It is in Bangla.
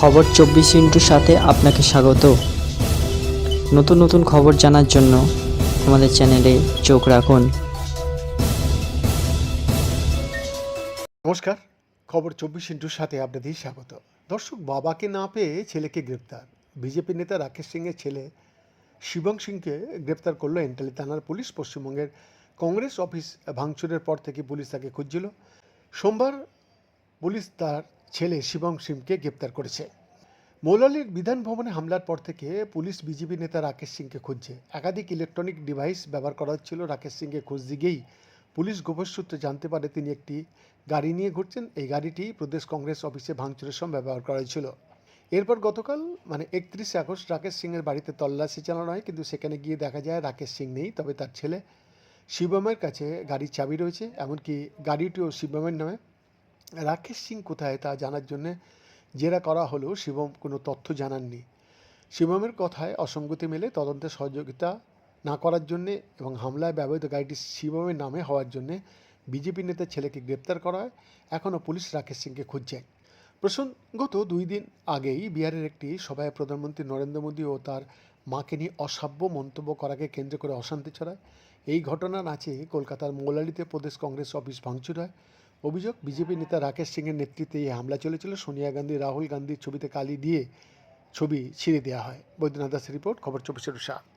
খবর চব্বিশ ইন্টুর সাথে আপনাকে স্বাগত। নতুন নতুন খবর জানার জন্য আমাদের চ্যানেলে চোখ রাখুন। নমস্কার, খবর চব্বিশ ইন্টুর সাথে আপনাদের স্বাগত। দর্শক, বাবাকে না পেয়ে ছেলেকে গ্রেপ্তার। বিজেপি নেতা রাকেশ সিংয়ের ছেলে শিবং সিংকে গ্রেপ্তার করল এন্টালি থানার পুলিশ। পশ্চিমবঙ্গের কংগ্রেস অফিস ভাঙচুরের পর থেকে পুলিশ তাকে খুঁজছিল। সোমবার পুলিশ তার ছেলে শিবং সিংকে গ্রেপ্তার করেছে। মৌলালির বিধান ভবনে হামলার পর থেকে পুলিশ বিজেপি নেতা রাকেশ সিংকে খুঁজছে। একাধিক ইলেকট্রনিক ডিভাইস ব্যবহার করা হচ্ছিল রাকেশ সিংকে খোঁজ দিকেই। পুলিশ গোপন সূত্রে জানতে পারে তিনি একটি গাড়ি নিয়ে ঘুরছেন। এই গাড়িটি প্রদেশ কংগ্রেস অফিসে ভাঙচুরের সময় ব্যবহার করা হয়েছিল। এরপর গতকাল মানে একত্রিশে আগস্ট, রাকেশ সিংয়ের বাড়িতে তল্লাশি চালানো হয়। কিন্তু সেখানে গিয়ে দেখা যায় রাকেশ সিং নেই। তবে তার ছেলে শিবমের কাছে গাড়ির চাবি রয়েছে। এমনকি গাড়িটিও শিবমের নামে। রাকেশ সিং কোথায় তা জানার জন্যে জেরা করা হলেও শিবম কোনো তথ্য জানাননি। শিবমের কথায় অসঙ্গতি মেলে তদন্তে সহযোগিতা না করার জন্যে এবং হামলায় ব্যবহৃত গাড়িটি শিবমের নামে হওয়ার জন্যে বিজেপি নেতার ছেলেকে গ্রেপ্তার করা হয় এখনও পুলিশ রাকেশ সিংকে খুঁজছে। প্রসঙ্গত দুই দিন আগেই বিহারের একটি সভায় প্রধানমন্ত্রী নরেন্দ্র মোদী ও তার মাকে নিয়ে অসাব্য মন্তব্য করাকে কেন্দ্র করে অশান্তি ছড়ায়। এই ঘটনা নাচে কলকাতার মৌলালিতে প্রদেশ কংগ্রেস অফিস ভাঙচুর হয়। অভিযোগ, বিজেপি নেতা রাকেশ সিংয়ের নেতৃত্বে এই হামলা চলেছিল। সোনিয়া গান্ধী, রাহুল গান্ধীর ছবিতে কালি দিয়ে ছবি ছিঁড়ে দেওয়া হয়। বৈদ্যনাথ দাসের রিপোর্ট, খবর চব্বিশের সাত